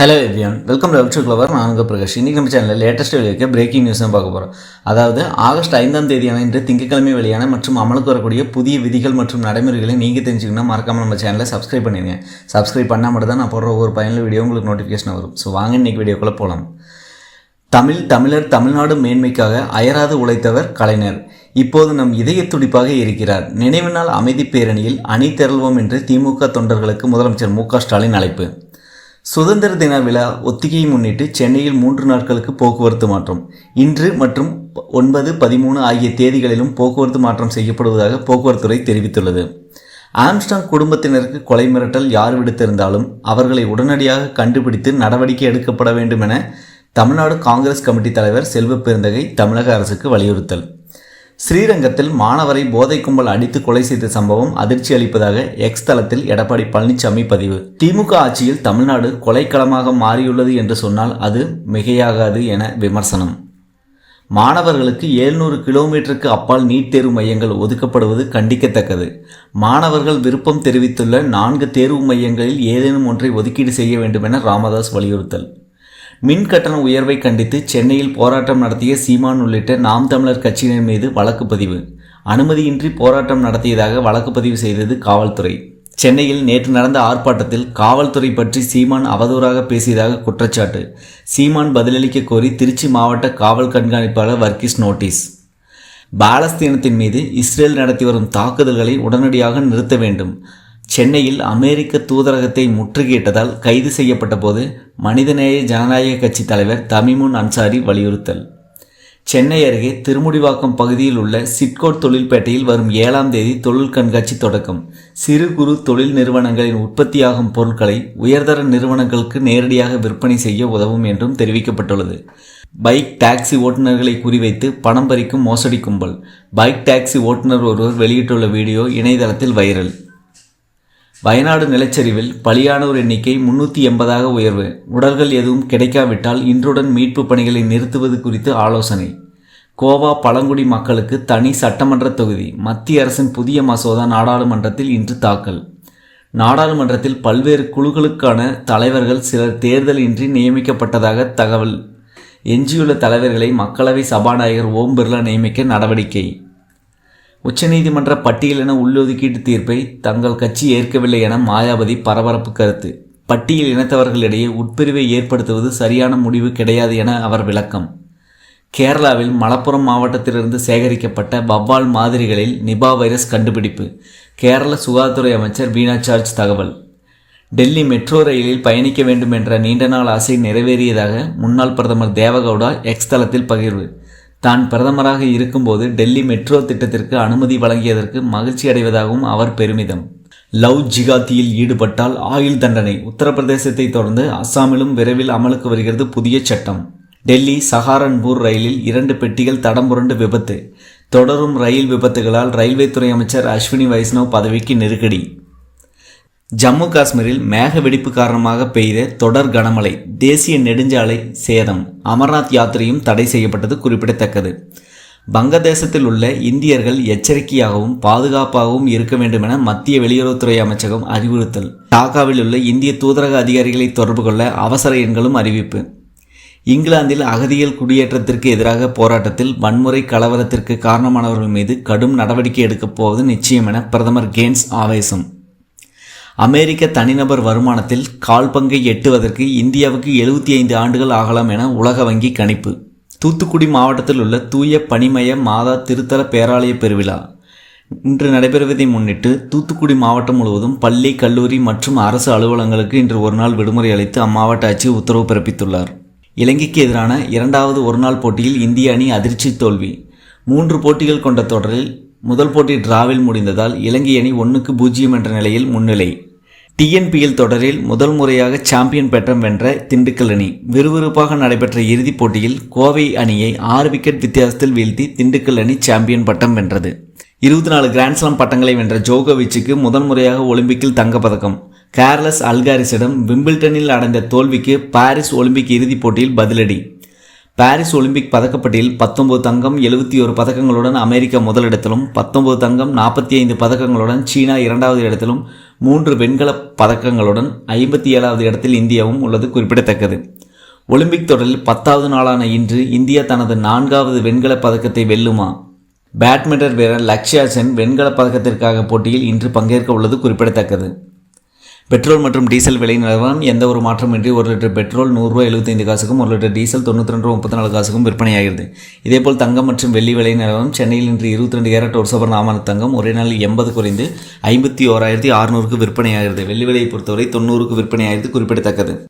Hello everyone welcome to ultra clever நான் உங்கள் பிரகாஷ். இன்றைக்கி நம்ம சேனலில் லேட்டஸ்ட் வெளியிருக்க பிரேக்கிங் நியூஸ் தான் பார்க்க போகிறோம் அதாவது ஆகஸ்ட் ஐந்தாம் தேதியான இன்று திங்கட்கிழமை வெளியான மற்றும் அமலுக்கு வரக்கூடிய புதிய விதிகள் மற்றும் நடைமுறைகளை நீங்கள் தெரிஞ்சுக்கணும்னா மறக்காமல் நம்ம சேனலை சப்ஸ்கிரைப் பண்ணிடுங்க. சப்ஸ்கிரைப் பண்ணால் மட்டும் தான் நான் போடுற ஒவ்வொரு பயனில் வீடியோ உங்களுக்கு நோட்டிஃபிகேஷன் வரும். ஸோ வாங்க இன்றைக்கி வீடியோக்குள்ளே போகலாம் தமிழ் தமிழர் தமிழ்நாடு மேன்மைக்காக அயராது உழைத்தவர் கலைஞர். இப்போது நம் இதய துடிப்பாக இருக்கிறார். நினைவு நாள் அமைதி பேரணியில் அணி திரள்வோம் என்று திமுக தொண்டர்களுக்கு முதலமைச்சர் மு க ஸ்டாலின் அழைப்பு. சுதந்திர தின விழா ஒத்திகையை முன்னிட்டு சென்னையில் மூன்று நாட்களுக்கு போக்குவரத்து மாற்றம். இன்று மற்றும் ஒன்பது பதிமூணு ஆகிய தேதிகளிலும் போக்குவரத்து மாற்றம் செய்யப்படுவதாக போக்குவரத்துறை தெரிவித்துள்ளது. ஆம்ஸ்டாங் குடும்பத்தினருக்கு கொலை மிரட்டல் யார் விடுத்திருந்தாலும் அவர்களை உடனடியாக கண்டுபிடித்து நடவடிக்கை எடுக்கப்பட வேண்டும் என தமிழ்நாடு காங்கிரஸ் கமிட்டி தலைவர் செல்வ பெருந்தகை தமிழக அரசுக்கு வலியுறுத்தல். ஸ்ரீரங்கத்தில் மாணவரை போதை கும்பல் அடித்து கொலை செய்த சம்பவம் அதிர்ச்சி அளிப்பதாக எக்ஸ் தளத்தில் எடப்பாடி பழனிசாமி பதிவு. திமுக ஆட்சியில் தமிழ்நாடு கொலைக்களமாக மாறியுள்ளது என்று சொன்னால் அது மிகையாகாது என விமர்சனம். மாணவர்களுக்கு எழுநூறு கிலோமீட்டருக்கு அப்பால் நீட் தேர்வு மையங்கள் ஒதுக்கப்படுவது கண்டிக்கத்தக்கது. மாணவர்கள் விருப்பம் தெரிவித்துள்ள நான்கு தேர்வு மையங்களில் ஏதேனும் ஒன்றை ஒதுக்கீடு செய்ய வேண்டும் என ராமதாஸ் வலியுறுத்தல். மின் கட்டண உயர்வை கண்டித்து சென்னையில் போராட்டம் நடத்திய சீமான் உள்ளிட்ட நாம் தமிழர் கட்சியினர் மீது வழக்கு பதிவு. அனுமதியின்றி போராட்டம் நடத்தியதாக வழக்கு பதிவு செய்தது காவல்துறை. சென்னையில் நேற்று நடந்த ஆர்ப்பாட்டத்தில் காவல்துறை பற்றி சீமான் அவதூறாக பேசியதாக குற்றச்சாட்டு. சீமான் பதிலளிக்க கோரி திருச்சி மாவட்ட காவல் கண்காணிப்பாளர் வர்க்கீஸ் நோட்டீஸ். பாலஸ்தீனத்தின் மீது இஸ்ரேல் நடத்தி வரும் தாக்குதல்களை உடனடியாக நிறுத்த வேண்டும். சென்னையில் அமெரிக்க தூதரகத்தை முற்றுகையிட்டதால் கைது செய்யப்பட்ட போது மனிதநேய ஜனநாயக கட்சி தலைவர் தமிமுன் அன்சாரி வலியுறுத்தல். சென்னை அருகே திருமுடிவாக்கம் பகுதியில் உள்ள சிட்கோட் தொழில்பேட்டையில் வரும் ஏழாம் தேதி தொழில் கண்காட்சி தொடக்கம். சிறு குறு தொழில் நிறுவனங்களின் உற்பத்தியாகும் பொருட்களை உயர்தர நிறுவனங்களுக்கு நேரடியாக விற்பனை செய்ய உதவும் என்றும் தெரிவிக்கப்பட்டுள்ளது. பைக் டாக்ஸி ஓட்டுநர்களை குறிவைத்து பணம் பறிக்கும் மோசடி கும்பல். பைக் டாக்ஸி ஓட்டுநர் ஒருவர் வெளியிட்டுள்ள வீடியோ இணையதளத்தில் வைரல். வயநாடு நிலச்சரிவில் பலியானோர் எண்ணிக்கை முன்னூற்றி எண்பதாக உயர்வு. உடல்கள் எதுவும் கிடைக்காவிட்டால் இன்றுடன் மீட்பு பணிகளை நிறுத்துவது குறித்து ஆலோசனை. கோவா பழங்குடி மக்களுக்கு தனி சட்டமன்ற தொகுதி. மத்திய அரசின் புதிய மசோதா நாடாளுமன்றத்தில் இன்று தாக்கல். நாடாளுமன்றத்தில் பல்வேறு குழுக்களுக்கான தலைவர்கள் சிலர் தேர்தலின்றி நியமிக்கப்பட்டதாக தகவல். எஞ்சியுள்ள தலைவர்களை மக்களவை சபாநாயகர் ஓம் பிர்லா நியமிக்க நடவடிக்கை. உச்சநீதிமன்ற பட்டியலின உள்ளொதுக்கீட்டு தீர்ப்பை தங்கள் கட்சி ஏற்கவில்லை என மாயாவதி பரபரப்பு கருத்து. பட்டியல் இனத்தவர்களிடையே உட்பிரிவை ஏற்படுத்துவது சரியான முடிவு கிடையாது என அவர் விளக்கம். கேரளாவில் மலப்புரம் மாவட்டத்திலிருந்து சேகரிக்கப்பட்ட வவ்வால் மாதிரிகளில் நிபா வைரஸ் கண்டுபிடிப்பு. கேரள சுகாதாரத்துறை அமைச்சர் வீணா சார்ஜ் தகவல். டெல்லி மெட்ரோ ரயிலில் பயணிக்க வேண்டும் என்ற நீண்ட நாள் ஆசை நிறைவேறியதாக முன்னாள் பிரதமர் தேவகவுடா எக்ஸ் தளத்தில் பகிர்வு. தான் பிரதமராக இருக்கும்போது டெல்லி மெட்ரோ திட்டத்திற்கு அனுமதி வழங்கியதற்கு மகிழ்ச்சி அடைவதாகவும் அவர் பெருமிதம். லவ் ஜிகாத்தியில் ஈடுபட்டால் ஆயுள் தண்டனை உத்தரப்பிரதேசத்தை தொடர்ந்து அஸ்ஸாமிலும் விரைவில் அமலுக்கு வருகிறது புதிய சட்டம். டெல்லி சஹாரன்பூர் ரயிலில் இரண்டு பெட்டிகள் தடம்புரண்டு விபத்து. தொடரும் ரயில் விபத்துகளால் ரயில்வே துறை அமைச்சர் அஸ்வினி வைஷ்ணவ் பதவிக்கு நெருக்கடி. ஜம்மு காஷ்மீரில் மேக வெடிப்பு காரணமாக பெய்த தொடர் கனமழை தேசிய நெடுஞ்சாலை சேதம் அமர்நாத் யாத்திரையும் தடை செய்யப்பட்டது குறிப்பிடத்தக்கது. வங்கதேசத்தில் உள்ள இந்தியர்கள் எச்சரிக்கையாகவும் பாதுகாப்பாகவும் இருக்க வேண்டும் என மத்திய வெளியுறவுத்துறை அமைச்சகம் அறிவுறுத்தல். டாக்காவில் உள்ள இந்திய தூதரக அதிகாரிகளை தொடர்பு கொள்ள அவசர எண்களும் அறிவிப்பு. இங்கிலாந்தில் அகதிகள் குடியேற்றத்திற்கு எதிராக போராட்டத்தில் வன்முறை கலவரத்திற்கு காரணமானவர்கள் மீது கடும் நடவடிக்கை எடுக்கப் போவது நிச்சயம் என பிரதமர் கேன்ஸ் ஆவேசம். அமெரிக்க தனிநபர் வருமானத்தில் கால் பங்கை எட்டுவதற்கு இந்தியாவுக்கு எழுபத்தி ஐந்து ஆண்டுகள் ஆகலாம் என உலக வங்கி கணிப்பு. தூத்துக்குடி மாவட்டத்தில் உள்ள தூய பனிமய மாதா திருத்தல பேராலய பெருவிழா. இன்று நடைபெறுவதை முன்னிட்டு தூத்துக்குடி மாவட்டம் முழுவதும் பள்ளி கல்லூரி மற்றும் அரசு அலுவலகங்களுக்கு இன்று ஒருநாள் விடுமுறை அளித்து அம்மாவட்ட ஆட்சியர் உத்தரவு பிறப்பித்துள்ளார். இலங்கைக்கு எதிரான இரண்டாவது ஒருநாள் போட்டியில் இந்திய அணி அதிர்ச்சி தோல்வி. மூன்று போட்டிகள் கொண்ட தொடரில் முதல் போட்டி டிராவில் முடிந்ததால் இலங்கை அணி ஒன்றுக்கு பூஜ்ஜியம் என்ற நிலையில் முன்னிலை. டிஎன்பிஎல் தொடரில் முதல் முறையாக சாம்பியன் பட்டம் வென்ற திண்டுக்கல் அணி. விறுவிறுப்பாக நடைபெற்ற இறுதிப் போட்டியில் கோவை அணியை ஆறு விக்கெட் வித்தியாசத்தில் வீழ்த்தி திண்டுக்கல் அணி சாம்பியன் பட்டம் வென்றது. இருபத்தி நாலு கிராண்ட்ஸ்லாம் பட்டங்களை வென்ற ஜோகோவிச்சுக்கு முதன் முறையாக ஒலிம்பிக்கில் தங்கப்பதக்கம். கேர்லஸ் அல்காரிஸிடம் விம்பிள்டனில் அடைந்த தோல்விக்கு பாரிஸ் ஒலிம்பிக் இறுதிப் போட்டியில் பதிலடி. பாரிஸ் ஒலிம்பிக் பதக்கப்பட்டியில் பத்தொன்பது தங்கம் எழுபத்தி ஒரு பதக்கங்களுடன் அமெரிக்கா முதலிடத்திலும் பத்தொன்பது தங்கம் நாற்பத்தி ஐந்து பதக்கங்களுடன் சீனா இரண்டாவது இடத்திலும் மூன்று வெண்கலப் பதக்கங்களுடன் ஐம்பத்தி ஏழாவது இடத்தில் இந்தியாவும் உள்ளது குறிப்பிடத்தக்கது. ஒலிம்பிக் தொடரில் பத்தாவது நாளான இன்று இந்தியா தனது நான்காவது வெண்கலப் பதக்கத்தை வெல்லுமா? பேட்மிண்டன் வீரர் லக்ஷ்யா சென் வெண்கல பதக்கத்திற்காக போட்டியில் இன்று பங்கேற்க உள்ளது குறிப்பிடத்தக்கது. பெட்ரோல் மற்றும் டீசல் விலை நிலவரம் எந்த ஒரு மாற்றமின்றி ஒரு லிட்டர் பெட்ரோல் நூறுரூவா எழுபத்தைந்து காசுக்கும் ஒரு லிட்டர் டீசல் தொண்ணூற்றி ரெண்டு முப்பத்தி நாலு காசுக்கும் விற்பனையாகிறது. இதேபோல் தங்கம் மற்றும் வெள்ளி விலை நிலவரம் சென்னையில் இன்று இருபத்தி ரெண்டு கேரட் ஒரு சவரன் ஆமான தங்கம் ஒரே நாள் எண்பது குறைந்து ஐம்பத்தி ஓராயிரத்தி அறுநூறுக்கு விற்பனையாகிறது. வெள்ளி விலையை பொறுத்தவரை தொண்ணூறுக்கு விற்பனையாகிறது குறிப்பிடத்தக்கது.